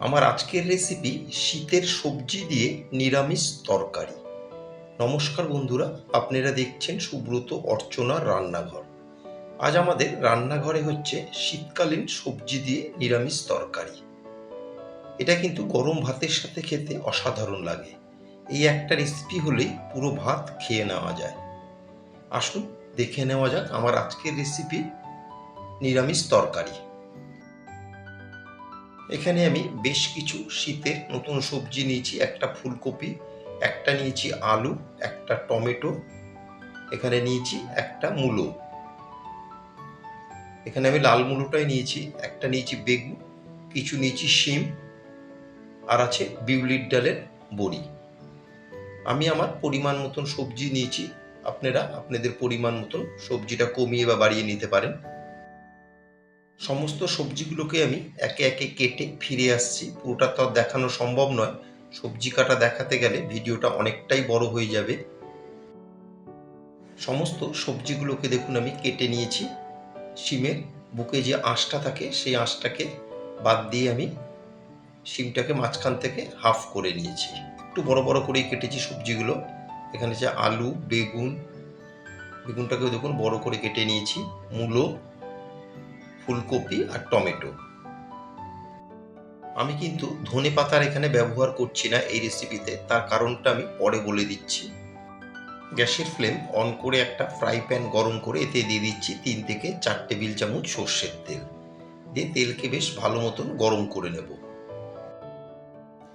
আমার আজকের রেসিপি শীতের সবজি দিয়ে নিরামিষ তরকারি। নমস্কার বন্ধুরা, আপনারা দেখছেন সুব্রত অর্চনার রান্নাঘর। আজ আমাদের রান্নাঘরে হচ্ছে শীতকালীন সবজি দিয়ে নিরামিষ তরকারি। এটা কিন্তু গরম ভাতের সাথে খেতে অসাধারণ লাগে। এই একটা রেসিপি হলেই পুরো ভাত খেয়ে নেওয়া যায়। আসুন, দেখে নেওয়া যাক আমার আজকের রেসিপি নিরামিষ তরকারি। এখানে আমি বেশ কিছু শীতের নতুন সবজি নিয়েছি, একটা ফুলকপি, একটা নিয়েছি আলু, একটা টমেটো, এখানে নিয়েছি একটা মূলো। এখানে আমি লাল মূলোটাই নিয়েছি, একটা নিয়েছি বেগুন, কিছু নিয়েছি শিম, আর আছে বিউলির ডালের বড়ি। আমি আমার পরিমাণ মতন সবজি নিয়েছি, আপনারা আপনাদের পরিমাণ মতন সবজিটা কমিয়ে বা বাড়িয়ে নিতে পারেন। সমস্ত সবজিগুলোকে আমি একে একে কেটে ফিরে আসছি। পুরোটা তো দেখানো সম্ভব নয়। সবজি কাটা দেখাতে গেলে ভিডিওটা অনেকটাই বড় হয়ে যাবে। সমস্ত সবজিগুলোকে দেখুন আমি কেটে নিয়েছি। শিমের বুকে যে আঁশটা থাকে, সেই আঁশটাকে বাদ দিয়ে আমি শিমটাকে মাঝখান থেকে হাফ করে নিয়েছি। একটু বড় বড় করেই কেটেছি সবজিগুলো। এখানে যে আলু, বেগুন, বেগুনটাকেও দেখুন বড় করে কেটে নিয়েছি। মূলো ফুলকপি আর টমেটো। আমি কিন্তু ধনে পাতার এখানে ব্যবহার করছি না এই রেসিপিতে তার কারণটা আমি পরে বলে দিচ্ছি। গ্যাসের ফ্লেম অন করে একটা ফ্রাই প্যান গরম করে এতে দিয়ে দিচ্ছি তিন থেকে চার টেবিল চামচ সর্ষের তেল। দিয়ে তেলকে বেশ ভালো মতন গরম করে নেব।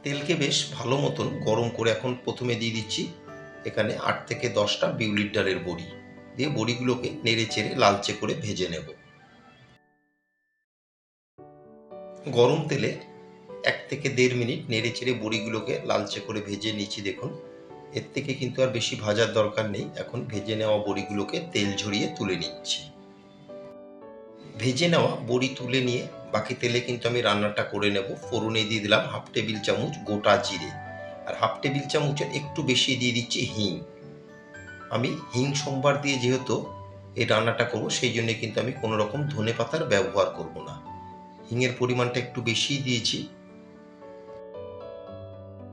তেলকে বেশ ভালো মতন গরম করে এখন প্রথমে দিয়ে দিচ্ছি এখানে আট থেকে দশটা বিউলির ডালের বড়ি। দিয়ে বড়িগুলোকে নেড়ে চেড়ে লালচে করে ভেজে নেব। গরম তেলে এক থেকে দেড় মিনিট নেড়ে চেড়ে বড়িগুলোকে লালচে করে ভেজে নিচ্ছি দেখুন। এর থেকে কিন্তু আর বেশি ভাজার দরকার নেই। এখন ভেজে নেওয়া বড়িগুলোকে তেল ঝরিয়ে তুলে নিচ্ছি। ভেজে নেওয়া বড়ি তুলে নিয়ে বাকি তেলে কিন্তু আমি রান্নাটা করে নেব। ফোড়নে দিয়ে দিলাম হাফ টেবিল চামচ গোটা জিরে। আর হাফ টেবিল চামচের একটু বেশি দিয়ে দিচ্ছি হিং। আমি হিং সোমবার দিয়ে যেহেতু এই রান্নাটা করব, সেই জন্য কিন্তু আমি কোনো রকম ধনে পাতার ব্যবহার করব না। হিঙের পরিমাণটা একটু বেশিই দিয়েছি।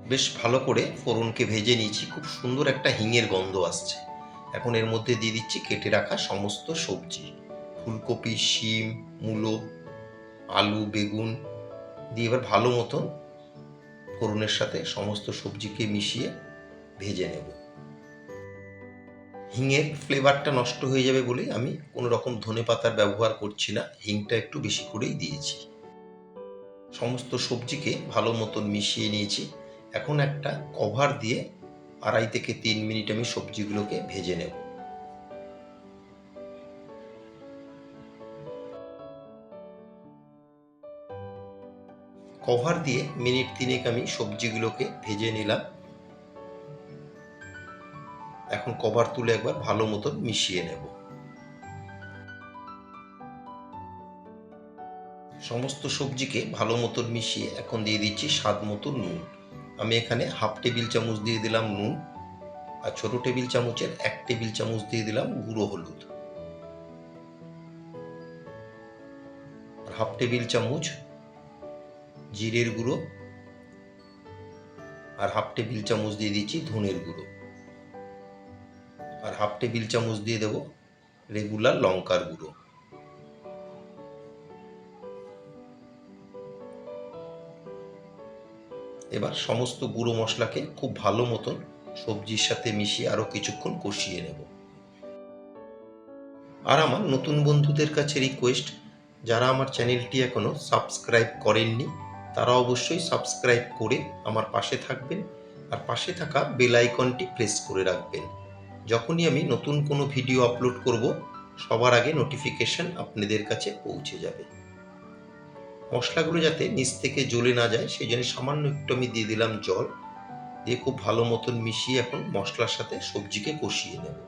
বেশ ভালো করে ফোড়নকে ভেজে নিয়েছি। খুব সুন্দর একটা হিঙের গন্ধ আসছে। এখন এর মধ্যে দিয়ে দিচ্ছি কেটে রাখা সমস্ত সবজি। ফুলকপি, শিম, মূলো, আলু, বেগুন দিয়ে এবার ভালো মতন ফোড়নের সাথে সমস্ত সবজিকে মিশিয়ে ভেজে নেব। হিঙের ফ্লেভারটা নষ্ট হয়ে যাবে বলে আমি কোনো রকম ধনে পাতার ব্যবহার করছি না। হিংটা একটু বেশি করেই দিয়েছি। সমস্ত সবজিকে ভালো মতন মিশিয়ে নিয়েছি। এখন একটা কভার দিয়ে আড়াই থেকে তিন মিনিট আমি সবজিগুলোকে ভেজে নেব। কভার দিয়ে মিনিট তিনেক আমি সবজিগুলোকে ভেজে নিলাম। এখন কভার তুলে একবার ভালো মতন মিশিয়ে নেব। সমস্ত সবজিকে ভালো মতন মিশিয়ে এখন দিয়ে দিচ্ছি স্বাদ মতো নুন। আমি এখানে হাফ টেবিল চামচ দিয়ে দিলাম নুন আর ছোট টেবিল চামচের এক টেবিল চামচ দিয়ে দিলাম গুঁড়ো হলুদ। আর হাফ টেবিল চামচ জিরের গুঁড়ো আর হাফ টেবিল চামচ দিয়ে দিচ্ছি ধনের গুঁড়ো। আর হাফ টেবিল চামচ দিয়ে দেব রেগুলার লঙ্কার গুঁড়ো। এবার সমস্ত গুঁড়ো মশলাকে খুব ভালো মতন সবজির সাথে মিশিয়ে আরও কিছুক্ষণ কষিয়ে নেব। আর আমার নতুন বন্ধুদের কাছে রিকোয়েস্ট যারা আমার চ্যানেলটি এখনও সাবস্ক্রাইব করেননি, তারা অবশ্যই সাবস্ক্রাইব করে আমার পাশে থাকবেন আর পাশে থাকা বেল আইকনটি প্রেস করে রাখবেন। যখনই আমি নতুন কোনো ভিডিও আপলোড করব, সবার আগে নোটিফিকেশন আপনাদের কাছে পৌঁছে যাবে। মশলাগুলো যাতে নিচ থেকে জ্বলে না যায়, সেই জন্য সামান্য একটু আমি দিয়ে দিলাম জল। দিয়ে খুব ভালো মতন মিশিয়ে এখন মশলার সাথে সবজিকে কষিয়ে নেব।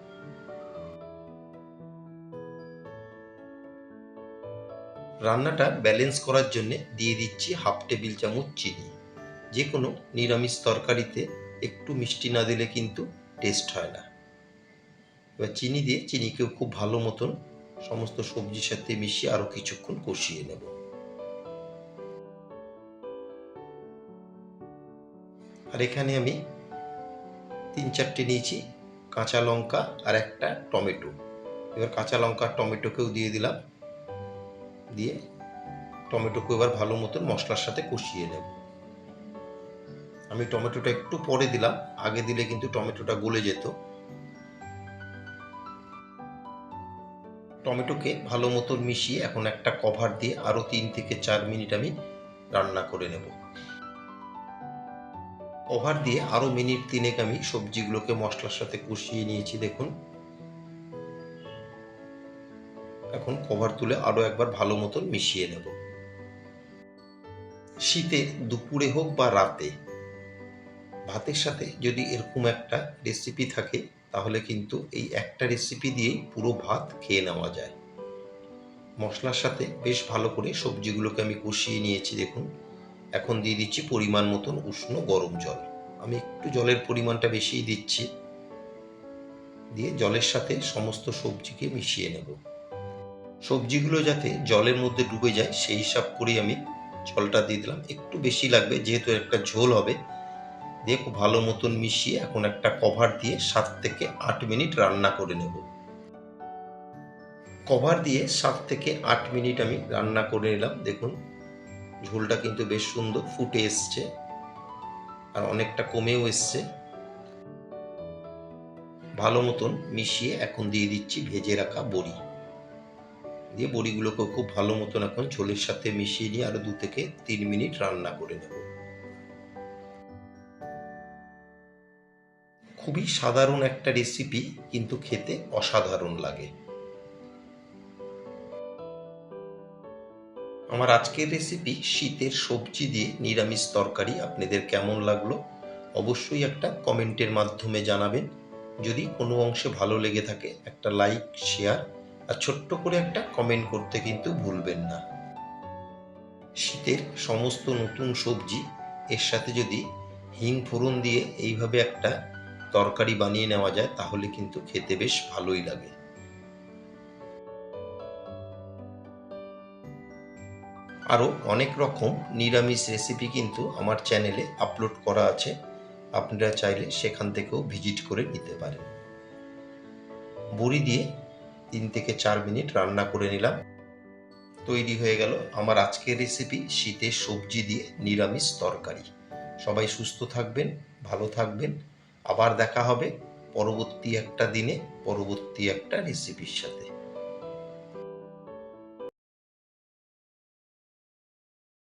রান্নাটা ব্যালেন্স করার জন্য দিয়ে দিচ্ছি হাফ টেবিল চামচ চিনি। যে কোনো নিরামিষ তরকারিতে একটু মিষ্টি না দিলে কিন্তু টেস্ট হয় না। এবার চিনি দিয়ে, চিনিকেও খুব ভালো মতন সমস্ত সবজির সাথে মিশিয়ে আরও কিছুক্ষণ কষিয়ে নেব। আর এখানে আমি তিন চারটে নিয়েছি, কাঁচা লঙ্কা আর একটা টমেটো। এবার কাঁচা লঙ্কা আর টমেটোকেও দিয়ে দিলাম। দিয়ে টমেটোকে এবার ভালো মতন মশলার সাথে কষিয়ে নেব। আমি টমেটোটা একটু পরে দিলাম, আগে দিলে কিন্তু টমেটোটা গলে যেত। টমেটোকে ভালো মতন মিশিয়ে এখন একটা কভার দিয়ে আরও তিন থেকে চার মিনিট আমি রান্না করে নেব। কভার দিয়ে আরও মিনিট তিনেক আমি সবজিগুলোকে মশলার সাথে কষিয়ে নিয়েছি, দেখুন। এখন কভার তুলে আরও একবার ভালো মতন মিশিয়ে নেব। শীতে দুপুরে হোক বা রাতে, ভাতের সাথে যদি এরকম একটা রেসিপি থাকে, তাহলে কিন্তু এই একটা রেসিপি দিয়েই পুরো ভাত খেয়ে নেওয়া যায়। মশলার সাথে বেশ ভালো করে সবজিগুলোকে আমি কষিয়ে নিয়েছি, দেখুন। এখন দিয়ে দিচ্ছি পরিমাণ মতন উষ্ণ গরম জল। আমি একটু জলের পরিমাণটা বেশিই দিচ্ছি। দিয়ে জলের সাথে সমস্ত সবজিকে মিশিয়ে নেব। সবজিগুলো যাতে জলের মধ্যে ডুবে যায়, সেই হিসাব করেই আমি জলটা দিয়ে দিলাম। একটু বেশি লাগবে, যেহেতু একটা ঝোল হবে। দিয়ে খুব ভালো মতন মিশিয়ে এখন একটা কভার দিয়ে সাত থেকে আট মিনিট রান্না করে নেব। কভার দিয়ে সাত থেকে আট মিনিট আমি রান্না করে নিলাম। দেখুন ঝোলটা কিন্তু বেশ সুন্দর ফুটে এসছে আর অনেকটা কমেও এসছে। ভালো মতন মিশিয়ে এখন দিয়ে দিচ্ছি ভেজে রাখা বড়ি। দিয়ে বড়িগুলোকে খুব ভালো মতন এখন ঝোলের সাথে মিশিয়ে নিয়ে আরও দু থেকে তিন মিনিট রান্না করে নেব। খুবই সাধারণ একটা রেসিপি কিন্তু খেতে অসাধারণ লাগে। আমার আজকের রেসিপি শীতের সবজি দিয়ে নিরামিষ তরকারি আপনাদের কেমন লাগল অবশ্যই একটা কমেন্টের মাধ্যমে জানাবেন। যদি কোনো অংশে ভালো লেগে থাকে, একটা লাইক শেয়ার আর ছোট্ট করে একটা কমেন্ট করতে কিন্তু ভুলবেন না। শীতের সমস্ত নতুন সবজি এর সাথে যদি হিং ফোড়ন দিয়ে এইভাবে একটা তরকারি বানিয়ে নেওয়া যায়, তাহলে কিন্তু খেতে বেশ ভালোই লাগে। আরও অনেক রকম নিরামিষ রেসিপি কিন্তু আমার চ্যানেলে আপলোড করা আছে। আপনারা চাইলে সেখান থেকেও ভিজিট করে নিতে পারেন। বড়ি দিয়ে তিন থেকে চার মিনিট রান্না করে নিলাম। তৈরি হয়ে গেল আমার আজকের রেসিপি শীতের সবজি দিয়ে নিরামিষ তরকারি। সবাই সুস্থ থাকবেন, ভালো থাকবেন। আবার দেখা হবে পরবর্তী একটা দিনে, পরবর্তী একটা রেসিপির সাথে।